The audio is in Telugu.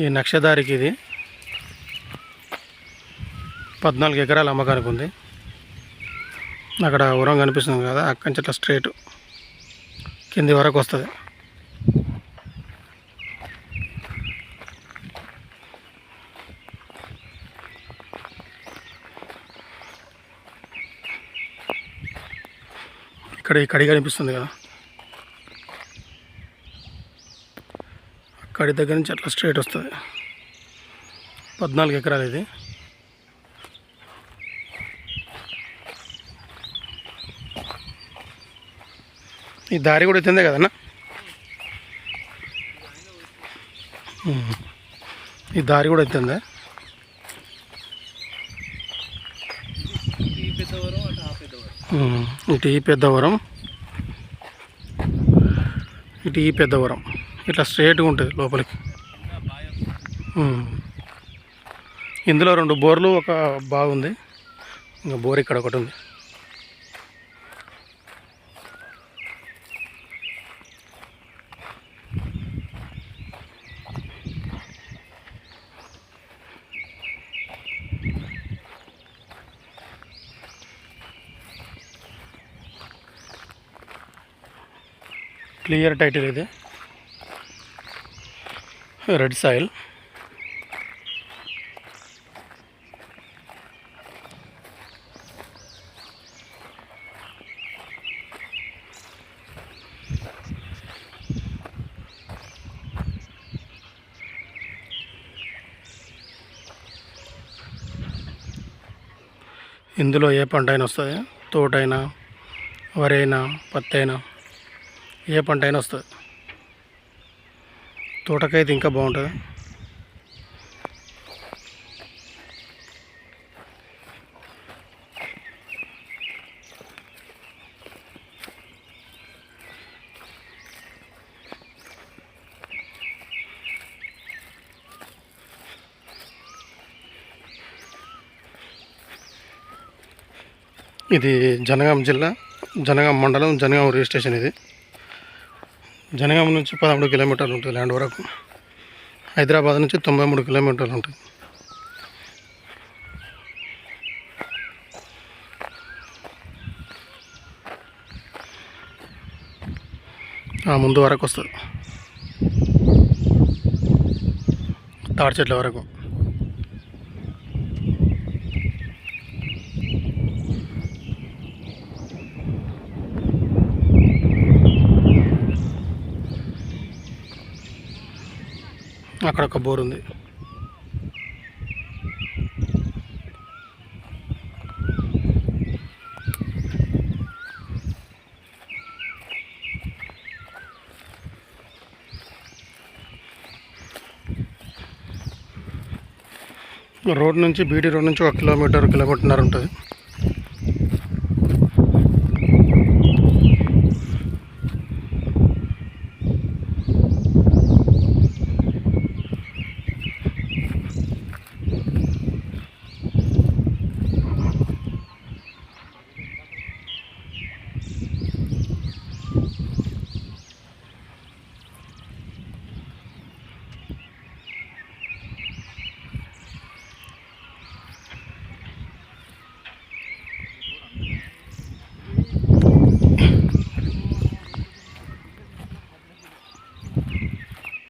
ఈ నక్షదారికి ఇది. పద్నాలుగు ఎకరాల అమ్మకానికి ఉంది. అక్కడ ఉరం కనిపిస్తుంది కదా అక్కడి నుంచి అట్లా స్ట్రేట్ కింది వరకు వస్తుంది. ఇక్కడ ఈ కడి కనిపిస్తుంది కదా. కడి దగ్గర నుంచి అట్లా స్ట్రేట్ వస్తుంది. పద్నాలుగు ఎకరాలు ఇది. ఈ దారి కూడా ఎత్తిందే కదన్నా? ఈ దారి కూడా ఎత్తిందే పెద్దవరం ఇటు ఈ పెద్దవరం. ఇటు ఈ పెద్దవరం. ఇట్లా స్ట్రేట్గా ఉంటుంది లోపలికి. ఇందులో రెండు బోర్లు ఒక బాగుంది. ఇంకా బోర్ ఇక్కడ ఒకటి ఉంది. క్లియర్ టైటిల్ ఇది. Red soil. ఇందులో ఏ పంట అయినా వస్తుంది తోటైనా వరి అయినా పత్తి అయినా ఏ పంట అయినా వస్తుంది తోటకైతే ఇంకా బాగుంటుంది. ఇది జనగాం జిల్లా జనగాం మండలం జనగాం రిజిస్ట్రేషన్ ఇది. జనగామ నుంచి పదమూడు కిలోమీటర్లు ఉంటుంది ల్యాండ్ వరకు. హైదరాబాద్ నుంచి తొంభై మూడు కిలోమీటర్లు ఉంటుంది. ముందు వరకు వస్తుంది. తాడి చెట్ల వరకు. అక్కడ ఒక బోర్ ఉంది. రోడ్ నుంచి బీటీ రోడ్ నుంచి ఒక కిలోమీటర్ కిలోమీటర్న్నర ఉంటుంది.